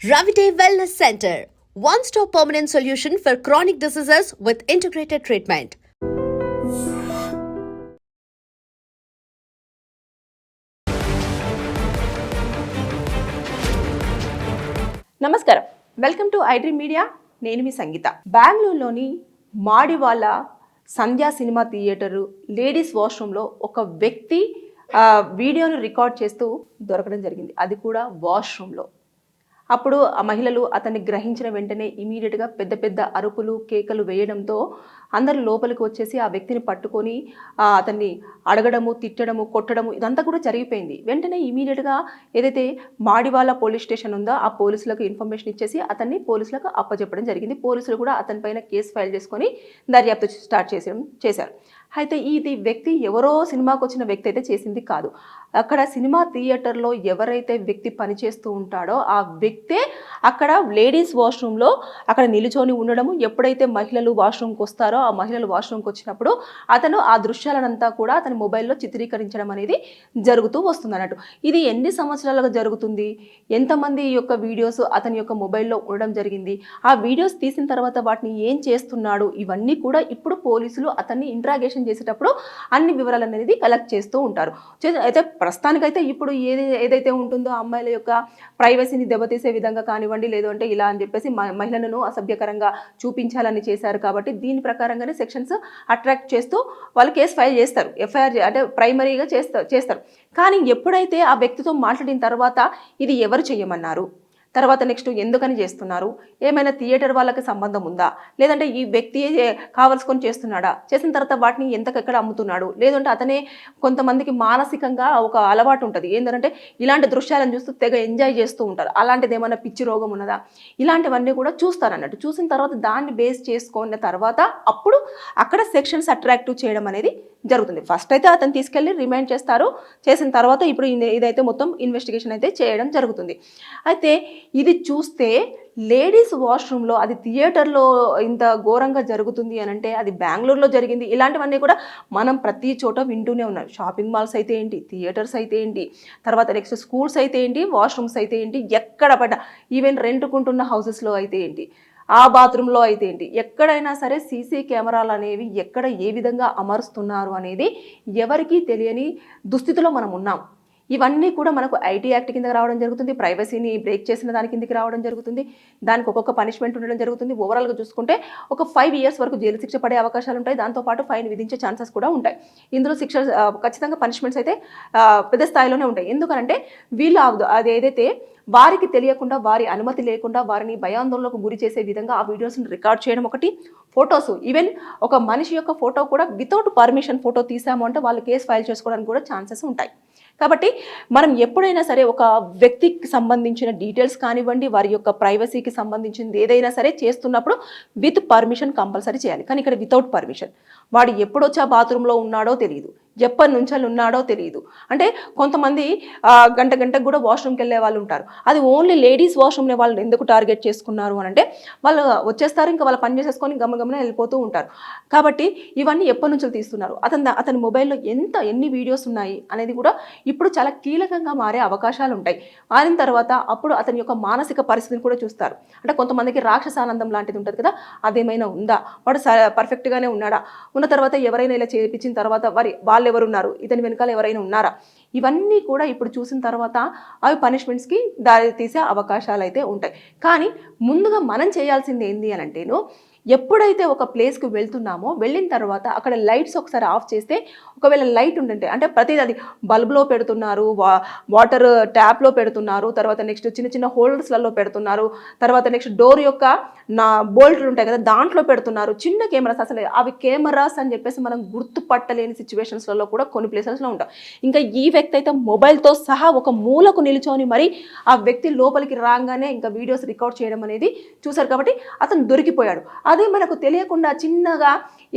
Ravite Wellness Center, one stop permanent solution for chronic diseases with integrated treatment. నమస్కారం. Welcome to iDream media నేను మీ సంగీత. బెంగళూరులోని Madiwala Sandhya cinema theatre ladies వాష్రూమ్లో ఒక వ్యక్తి వీడియోను record చేస్తూ దొరకడం జరిగింది. అది కూడా వాష్రూమ్లో. అప్పుడు ఆ మహిళలు అతన్ని గ్రహించిన వెంటనే ఇమీడియట్గా పెద్ద పెద్ద అరుపులు కేకలు వేయడంతో అందరు లోపలికి వచ్చేసి ఆ వ్యక్తిని పట్టుకొని అతన్ని అడగడము తిట్టడము కొట్టడము ఇదంతా కూడా జరిగిపోయింది. వెంటనే ఇమీడియట్గా ఏదైతే మాడివాళ్ళ పోలీస్ స్టేషన్ ఉందో ఆ పోలీసులకు ఇన్ఫర్మేషన్ ఇచ్చేసి అతన్ని పోలీసులకు అప్పచెప్పడం జరిగింది. పోలీసులు కూడా అతని పైన కేసు ఫైల్ చేసుకొని దర్యాప్తు స్టార్ట్ చేసడం చేశారు. అయితే ఇది వ్యక్తి ఎవరో సినిమాకు వచ్చిన వ్యక్తి అయితే చేసింది కాదు. అక్కడ సినిమా థియేటర్లో ఎవరైతే వ్యక్తి పనిచేస్తూ ఉంటాడో ఆ వ్యక్తే అక్కడ లేడీస్ వాష్రూమ్లో అక్కడ నిలుచొని ఉండడము. ఎప్పుడైతే మహిళలు వాష్రూమ్కి వస్తారో ఆ మహిళలు వాష్రూమ్కి వచ్చినప్పుడు అతను ఆ దృశ్యాలనంతా కూడా అతని మొబైల్లో చిత్రీకరించడం అనేది జరుగుతూ వస్తుంది అన్నట్టు ఇది ఎన్ని సంవత్సరాలుగా జరుగుతుంది? ఎంతమంది ఈ యొక్క వీడియోస్ అతని యొక్క మొబైల్లో ఉండడం జరిగింది? ఆ వీడియోస్ తీసిన తర్వాత వాటిని ఏం చేస్తున్నాడు? ఇవన్నీ కూడా ఇప్పుడు పోలీసులు అతన్ని ఇంట్రాగేషన్ చేసేటప్పుడు అన్ని వివరాలు అనేది కలెక్ట్ చేస్తూ ఉంటారు. అయితే ప్రస్తుతానికైతే ఇప్పుడు ఏది ఏదైతే ఉంటుందో ఆ అమ్మాయిల యొక్క ప్రైవసీని దెబ్బతీసే విధంగా కానివ్వండి లేదంటే ఇలా అని చెప్పేసి మ- మహిళలను అసభ్యకరంగా చూపించాలని చేశారు కాబట్టి దీని ప్రకారం ప్రకారంగానే సెక్షన్స్ అట్రాక్ట్ చేస్తూ వాళ్ళు కేసు ఫైల్ చేస్తారు. ఎఫ్ఐఆర్ అంటే ప్రైమరీగా చేస్తారు చేస్తారు. కానీ ఎప్పుడైతే ఆ వ్యక్తితో మాట్లాడిన తర్వాత ఇది ఎవరు చేయమన్నారు తర్వాత నెక్స్ట్ ఎందుకని చేస్తున్నారు? ఏమైనా థియేటర్ వాళ్ళకి సంబంధం ఉందా? లేదంటే ఈ వ్యక్తి కావలసుకొని చేస్తున్నాడా? చేసిన తర్వాత వాటిని ఎంతకెక్కడ అమ్ముతున్నాడు? లేదంటే అతనే కొంతమందికి మానసికంగా ఒక అలవాటు ఉంటుంది. ఏంటంటే ఇలాంటి దృశ్యాలను చూస్తూ తెగ ఎంజాయ్ చేస్తూ ఉంటారు. అలాంటిది ఏమైనా పిచ్చి రోగం ఉన్నదా? ఇలాంటివన్నీ కూడా చూస్తారు అన్నట్టు చూసిన తర్వాత దాన్ని బేస్ చేసుకున్న తర్వాత అప్పుడు అక్కడ సెక్షన్స్ అట్రాక్టివ్ చేయడం అనేది జరుగుతుంది. ఫస్ట్ అయితే అతను తీసుకెళ్ళి రిమైండ్ చేస్తారు. చేసిన తర్వాత ఇప్పుడు ఇది- ఇదైతే మొత్తం ఇన్వెస్టిగేషన్ అయితే చేయడం జరుగుతుంది. అయితే ఇది చూస్తే లేడీస్ వాష్రూమ్లో అది థియేటర్లో ఇంత ఘోరంగా జరుగుతుంది అని అంటే అది బెంగళూరులో జరిగింది. ఇలాంటివన్నీ కూడా మనం ప్రతి చోట వింటూనే ఉన్నాం. షాపింగ్ మాల్స్ అయితే ఏంటి? థియేటర్స్ అయితే ఏంటి? తర్వాత నెక్స్ట్ స్కూల్స్ అయితే ఏంటి? వాష్రూమ్స్ అయితే ఏంటి? ఎక్కడ పడ్డ? ఈవెన్ రెంట్కుంటున్న హౌసెస్లో అయితే ఏంటి? ఆ బాత్రూంలో అయితే ఏంటి? ఎక్కడైనా సరే సీసీ కెమెరాలు అనేవి ఎక్కడ ఏ విధంగా అమరుస్తున్నారు అనేది ఎవరికీ తెలియని దుస్థితిలో మనం ఉన్నాం. ఇవన్నీ కూడా మనకు ఐటీ యాక్ట్ కింద రావడం జరుగుతుంది ప్రైవసీని బ్రేక్ చేసిన దాని కిందకి రావడం జరుగుతుంది దానికి ఒక్కొక్క పనిష్మెంట్ ఉండడం జరుగుతుంది. ఓవరాల్గా చూసుకుంటే ఒక ఫైవ్ ఇయర్స్ వరకు జైలు శిక్ష పడే అవకాశాలు ఉంటాయి. దాంతోపాటు ఫైన్ విధించే ఛాన్సెస్ కూడా ఉంటాయి. ఇందులో శిక్ష ఖచ్చితంగా పనిష్మెంట్స్ అయితే పెద్ద స్థాయిలోనే ఉంటాయి. ఎందుకంటే వీళ్ళు ఆ- అది ఏదైతే వారికి తెలియకుండా వారి అనుమతి లేకుండా వారిని భయాందోళనకు గురి చేసే విధంగా ఆ వీడియోస్ని రికార్డ్ చేయడం ఒకటి. ఫొటోస్ ఈవెన్ ఒక మనిషి యొక్క ఫోటో కూడా వితౌట్ పర్మిషన్ ఫోటో తీసాము అంటే వాళ్ళు కేసు ఫైల్ చేసుకోవడానికి కూడా ఛాన్సెస్ ఉంటాయి. కాబట్టి మనం ఎప్పుడైనా సరే ఒక వ్యక్తికి సంబంధించిన డీటెయిల్స్ కానివ్వండి వారి యొక్క ప్రైవసీకి సంబంధించింది ఏదైనా సరే చేస్తున్నప్పుడు విత్ పర్మిషన్ కంపల్సరీ చేయాలి. కానీ ఇక్కడ వితౌట్ పర్మిషన్ వాడు ఎప్పుడొచ్చి ఆ బాత్రూంలో ఉన్నాడో తెలియదు ఎప్పటి నుంచి ఉన్నాడో తెలియదు అంటే కొంతమంది గంట గంటకు కూడా వాష్రూమ్కి వెళ్ళే వాళ్ళు ఉంటారు. అది ఓన్లీ లేడీస్ వాష్రూమ్ని వాళ్ళు ఎందుకు టార్గెట్ చేసుకున్నారు అని అంటే వాళ్ళు వచ్చేస్తారు ఇంకా వాళ్ళ పని చేసేసుకొని గమ్మ వెళ్ళిపోతూ ఉంటారు. కాబట్టి ఇవన్నీ ఎప్పటి నుంచి తీస్తున్నారు. అతని అతని మొబైల్లో ఎంత ఎన్ని వీడియోస్ ఉన్నాయి అనేది కూడా ఇప్పుడు చాలా కీలకంగా మారే అవకాశాలు ఉంటాయి. మారిన తర్వాత అప్పుడు అతని యొక్క మానసిక పరిస్థితిని కూడా చూస్తారు. అంటే కొంతమందికి రాక్షసానందం లాంటిది ఉంటుంది కదా అదేమైనా ఉందా? వాడు స- పర్ఫెక్ట్గానే ఉన్నాడా? ఉన్న తర్వాత ఎవరైనా ఇలా చేపించిన తర్వాత వారి వాళ్ళు ఎవరు ఉన్నారు ఇతని వెనకాల ఎవరైనా ఉన్నారా? ఇవన్నీ కూడా ఇప్పుడు చూసిన తర్వాత అవి పనిష్మెంట్స్కి దారి తీసే అవకాశాలు అయితే ఉంటాయి. కానీ ముందుగా మనం చేయాల్సింది ఏంది అని అంటేను ఎప్పుడైతే ఒక ప్లేస్కి వెళ్తున్నామో వెళ్ళిన తర్వాత అక్కడ లైట్స్ ఒకసారి ఆఫ్ చేస్తే ఒకవేళ లైట్ ఉండంటే అంటే ప్రతిదీ అది బల్బ్లో పెడుతున్నారు వా వాటర్ ట్యాప్లో పెడుతున్నారు తర్వాత నెక్స్ట్ చిన్న చిన్న హోల్డర్స్లలో పెడుతున్నారు తర్వాత నెక్స్ట్ డోర్ యొక్క నా బోల్ట్లు ఉంటాయి కదా దాంట్లో పెడుతున్నారు. చిన్న కెమెరాస్ అసలు అవి కెమెరాస్ అని చెప్పేసి మనం గుర్తుపట్టలేని సిచ్యువేషన్స్లలో కూడా కొన్ని ప్లేసెస్లో ఉంటాం ఇంకా ఈ వ్యక్తి అయితే మొబైల్తో సహా ఒక మూలకు నిల్చొని మరి ఆ వ్యక్తి లోపలికి రాగానే ఇంకా వీడియోస్ రికార్డ్ చేయడం అనేది చూశారు కాబట్టి అతను దొరికిపోయాడు. అదే మనకు తెలియకుండా చిన్నగా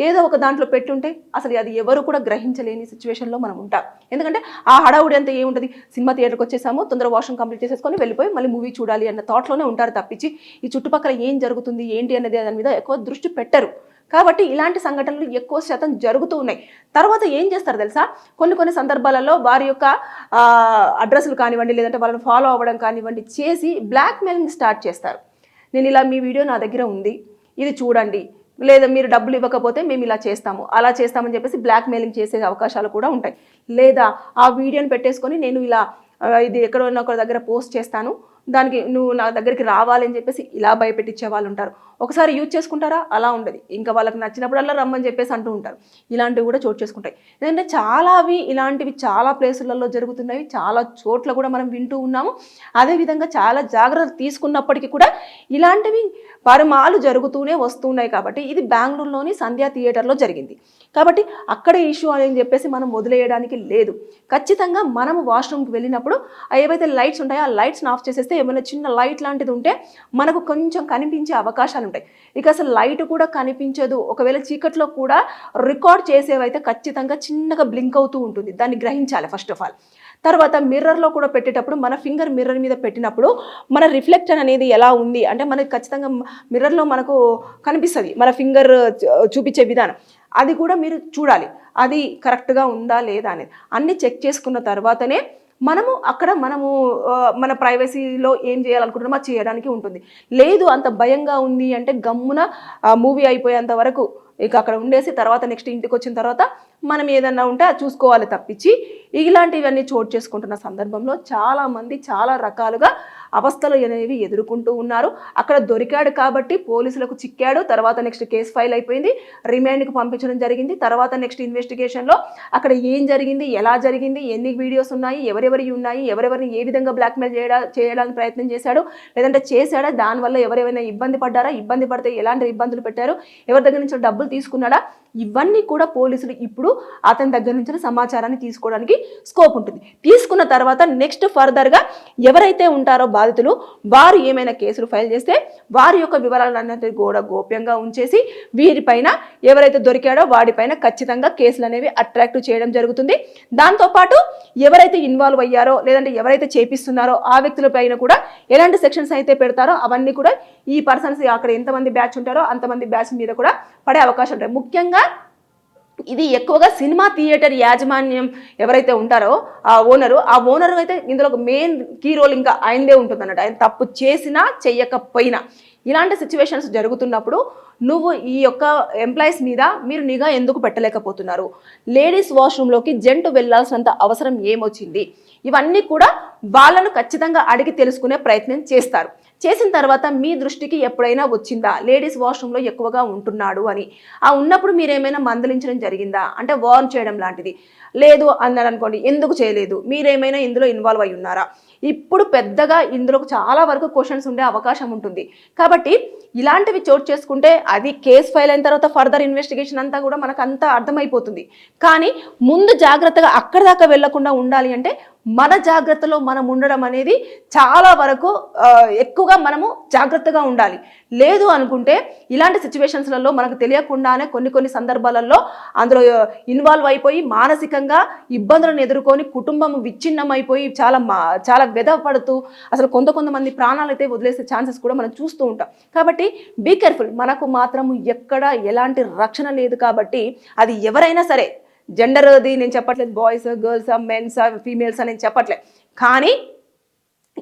ఏదో ఒక దాంట్లో పెట్టుంటే అసలు అది ఎవరు కూడా గ్రహించలేని సిచ్యువేషన్లో మనం ఉంటాం. ఎందుకంటే ఆ హడావుడి అంతా ఏముంటుంది? సినిమా థియేటర్కి వచ్చేసాము తొందర వాషింగ్ కంప్లీట్ చేసేసుకొని వెళ్ళిపోయి మళ్ళీ మూవీ చూడాలి అన్న థాట్లోనే ఉంటారు తప్పించి ఈ చుట్టుపక్కల ఏం జరుగుతుంది ఏంటి అనేది దాని మీద ఎక్కువ దృష్టి పెట్టరు. కాబట్టి ఇలాంటి సంఘటనలు ఎక్కువ శాతం జరుగుతూ ఉన్నాయి. తర్వాత ఏం చేస్తారు తెలుసా? కొన్ని కొన్ని సందర్భాలలో వారి యొక్క అడ్రస్లు కానివ్వండి లేదంటే వాళ్ళని ఫాలో అవ్వడం కానివ్వండి చేసి బ్లాక్మెయిలింగ్ స్టార్ట్ చేస్తారు. నేను ఇలా మీ వీడియో నా దగ్గర ఉంది. ఇది చూడండి. లేదా మీరు డబ్బులు ఇవ్వకపోతే మేము ఇలా చేస్తాము. అలా చేస్తామని చెప్పేసి బ్లాక్ మెయిలింగ్ చేసే అవకాశాలు కూడా ఉంటాయి. లేదా ఆ వీడియోని పెట్టేసుకొని నేను ఇలా ఇది ఇది ఎక్కడో ఒక దగ్గర పోస్ట్ చేస్తాను. దానికి నువ్వు నా దగ్గరికి రావాలని చెప్పేసి ఇలా భయపెట్టించే వాళ్ళు ఉంటారు. ఒకసారి యూజ్ చేసుకుంటారా? అలా ఉండదు. ఇంకా వాళ్ళకి నచ్చినప్పుడల్లా రమ్మని చెప్పేసి అంటూ ఉంటారు. ఇలాంటివి కూడా చోటు చేసుకుంటాయి. ఎందుకంటే చాలా అవి ఇలాంటివి చాలా ప్లేసులలో జరుగుతున్నాయి చాలా చోట్ల కూడా మనం వింటూ ఉన్నాము. అదేవిధంగా చాలా జాగ్రత్తలు తీసుకున్నప్పటికీ కూడా ఇలాంటివి పరమాలు జరుగుతూనే వస్తున్నాయి కాబట్టి ఇది బెంగళూరులోని సంధ్యా థియేటర్లో జరిగింది. కాబట్టి అక్కడ ఇష్యూ అని చెప్పేసి మనం వదిలేయడానికి లేదు. ఖచ్చితంగా మనము వాష్రూమ్కి వెళ్ళినప్పుడు ఏవైతే లైట్స్ ఉంటాయో ఆ లైట్స్ని ఆఫ్ చేసేస్తే ఏమైనా చిన్న లైట్ లాంటిది ఉంటే మనకు కొంచెం కనిపించే అవకాశాలు ఉంటాయి. ఇక అసలు లైట్ కూడా కనిపించదు. ఒకవేళ చీకట్లో కూడా రికార్డ్ చేసేవైతే ఖచ్చితంగా చిన్నగా బ్లింక్ అవుతూ ఉంటుంది. దాన్ని గ్రహించాలి ఫస్ట్ ఆఫ్ ఆల్. తర్వాత మిర్రర్లో కూడా పెట్టేటప్పుడు మన ఫింగర్ మిర్రర్ మీద పెట్టినప్పుడు మన రిఫ్లెక్షన్ అనేది ఎలా ఉంది అంటే మనకి ఖచ్చితంగా మిర్రర్లో మనకు కనిపిస్తుంది. మన ఫింగర్ చూపించే విధానం. అది కూడా మీరు చూడాలి. అది కరెక్ట్గా ఉందా లేదా అనేది. అన్ని చెక్ చేసుకున్న తర్వాతనే మనము అక్కడ మనము మన ప్రైవసీలో ఏం చేయాలనుకుంటున్నామో అది చేయడానికి ఉంటుంది. లేదు అంత భయంగా ఉంది అంటే గమ్మున మూవీ అయిపోయేంత వరకు ఇక అక్కడ ఉండేసి తర్వాత నెక్స్ట్ ఇంటికి వచ్చిన తర్వాత మనం ఏదన్నా ఉంటే అది చూసుకోవాలి తప్పించి ఇలాంటివన్నీ చోటు చేసుకుంటున్న సందర్భంలో చాలామంది చాలా రకాలుగా అవస్థలు అనేవి ఎదుర్కొంటూ ఉన్నారు. అక్కడ దొరికాడు కాబట్టి పోలీసులకు చిక్కాడు. తర్వాత నెక్స్ట్ కేసు ఫైల్ అయిపోయింది. రిమాండ్కి పంపించడం జరిగింది. తర్వాత నెక్స్ట్ ఇన్వెస్టిగేషన్లో అక్కడ ఏం జరిగింది ఎలా జరిగింది ఎన్ని వీడియోస్ ఉన్నాయి ఎవరెవరి ఉన్నాయి ఎవరెవరిని ఏ విధంగా బ్లాక్మెయిల్ చేయడా చేయడానికి ప్రయత్నం చేశాడు లేదంటే చేశాడా దానివల్ల ఎవరెవరైనా ఇబ్బంది పడ్డారా ఇబ్బంది పడితే ఎలాంటి ఇబ్బందులు పెట్టారు ఎవరి దగ్గర నుంచి డబ్బులు తీసుకున్నాడా ఇవన్నీ కూడా పోలీసులు ఇప్పుడు అతని దగ్గర నుంచి సమాచారాన్ని తీసుకోవడానికి స్కోప్ ఉంటుంది. తీసుకున్న తర్వాత నెక్స్ట్ ఫర్దర్గా ఎవరైతే ఉంటారో బాధితులు వారు ఏమైనా కేసులు ఫైల్ చేస్తే వారి యొక్క వివరాలన్నిటి కూడా గోప్యంగా ఉంచేసి వీరిపైన ఎవరైతే దొరికాడో వాడిపైన ఖచ్చితంగా కేసులు అనేవి అట్రాక్ట్ చేయడం జరుగుతుంది. దాంతోపాటు ఎవరైతే ఇన్వాల్వ్ అయ్యారో లేదంటే ఎవరైతే చేపిస్తున్నారో ఆ వ్యక్తులపైన కూడా ఎలాంటి సెక్షన్స్ అయితే పెడతారో అవన్నీ కూడా ఈ పర్సన్స్ అక్కడ ఎంతమంది బ్యాచ్ ఉంటారో అంతమంది బ్యాచ్ మీద కూడా పడే అవకాశం ఉంటాయి. ముఖ్యంగా ఇది ఎక్కువగా సినిమా థియేటర్ యాజమాన్యం ఎవరైతే ఉంటారో ఆ ఓనరు ఆ ఓనర్ అయితే ఇందులో ఒక మెయిన్ కీ రోల్ ఇంకా ఆయనదే ఉంటుంది అన్నట్టు ఆయన తప్పు చేసినా చెయ్యకపోయినా ఇలాంటి సిచ్యువేషన్స్ జరుగుతున్నప్పుడు నువ్వు ఈ యొక్క ఎంప్లాయీస్ మీద మీరు నిఘా ఎందుకు పెట్టలేకపోతున్నారు? లేడీస్ వాష్రూమ్లోకి జంటు వెళ్ళాల్సినంత అవసరం ఏమొచ్చింది? ఇవన్నీ కూడా వాళ్ళను ఖచ్చితంగా అడిగి తెలుసుకునే ప్రయత్నం చేస్తారు. చేసిన తర్వాత మీ దృష్టికి ఎప్పుడైనా వచ్చిందా? లేడీస్ వాష్రూమ్లో ఎక్కువగా ఉంటున్నాడు అని. ఆ ఉన్నప్పుడు మీరు ఏమైనా మందలించడం జరిగిందా? అంటే వార్న్ చేయడం లాంటిది. లేదు అన్నారు అనుకోండి ఎందుకు చేయలేదు? మీరేమైనా ఇందులో ఇన్వాల్వ్ అయి ఉన్నారా? ఇప్పుడు పెద్దగా ఇందులో చాలా వరకు క్వశ్చన్స్ ఉండే అవకాశం ఉంటుంది. కాబట్టి ఇలాంటివి చోటు చేసుకుంటే అది కేసు ఫైల్ అయిన తర్వాత ఫర్దర్ ఇన్వెస్టిగేషన్ అంతా కూడా మనకు అంతా అర్థమైపోతుంది. కానీ ముందు జాగ్రత్తగా అక్కడి దాకా వెళ్ళకుండా ఉండాలి అంటే మన జాగ్రత్తలో మనం ఉండడం అనేది చాలా వరకు ఎక్కువగా మనము జాగ్రత్తగా ఉండాలి. లేదు అనుకుంటే ఇలాంటి సిచ్యువేషన్స్లలో మనకు తెలియకుండానే కొన్ని కొన్ని సందర్భాలలో అందులో ఇన్వాల్వ్ అయిపోయి మానసికంగా ఇబ్బందులను ఎదుర్కొని కుటుంబం విచ్ఛిన్నం అయిపోయి చాలా మా చాలా వెదపడుతూ అసలు కొంత కొంతమంది ప్రాణాలు అయితే వదిలేసే ఛాన్సెస్ కూడా మనం చూస్తూ ఉంటాం. కాబట్టి బీ కేర్ఫుల్ మనకు మాత్రము ఎక్కడ ఎలాంటి రక్షణ లేదు కాబట్టి అది ఎవరైనా సరే జెండర్ అది నేను చెప్పట్లేదు. బాయ్స్ గర్ల్స్ మెన్స్ ఫీమేల్స్ అని నేను చెప్పట్లేదు. కానీ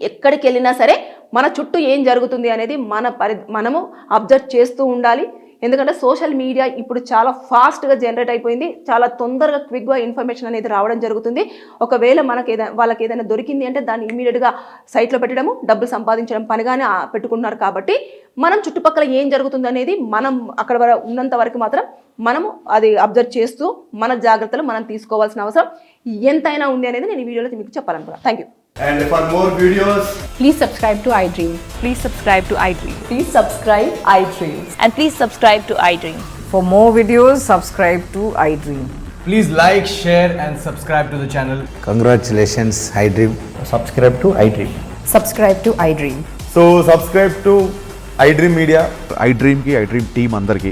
ఎక్కడికి వెళ్ళినా సరే మన చుట్టూ ఏం జరుగుతుంది అనేది మన పరి మనము అబ్జర్వ్ చేస్తూ ఉండాలి. ఎందుకంటే సోషల్ మీడియా ఇప్పుడు చాలా ఫాస్ట్గా జనరేట్ అయిపోయింది. చాలా తొందరగా క్విక్గా ఇన్ఫర్మేషన్ అనేది రావడం జరుగుతుంది. ఒకవేళ మనకి ఏదైనా వాళ్ళకి ఏదైనా దొరికింది అంటే దాన్ని ఇమీడియట్గా సైట్లో పెట్టడము డబ్బులు సంపాదించడం పనిగానే పెట్టుకుంటున్నారు కాబట్టి మనం చుట్టుపక్కల ఏం జరుగుతుంది అనేది మనం అక్కడ ఉన్నంత వరకు మాత్రం మనము అది అబ్జర్వ్ చేస్తూ మన జాగ్రత్తలు మనం తీసుకోవాల్సిన అవసరం ఎంతైనా ఉంది అనేది నేను ఈ వీడియోలో మీకు చెప్పాలనుకున్నాను thank you And for more videos, Please subscribe to iDream. Please subscribe to iDream. Please subscribe iDream. And please subscribe to iDream. For more videos, subscribe to iDream. please like, share, and subscribe to the channel. Congratulations, iDream. subscribe to iDream. Subscribe to iDream. So subscribe to iDream media I డ్రీమ్కి iDream team అందరికీ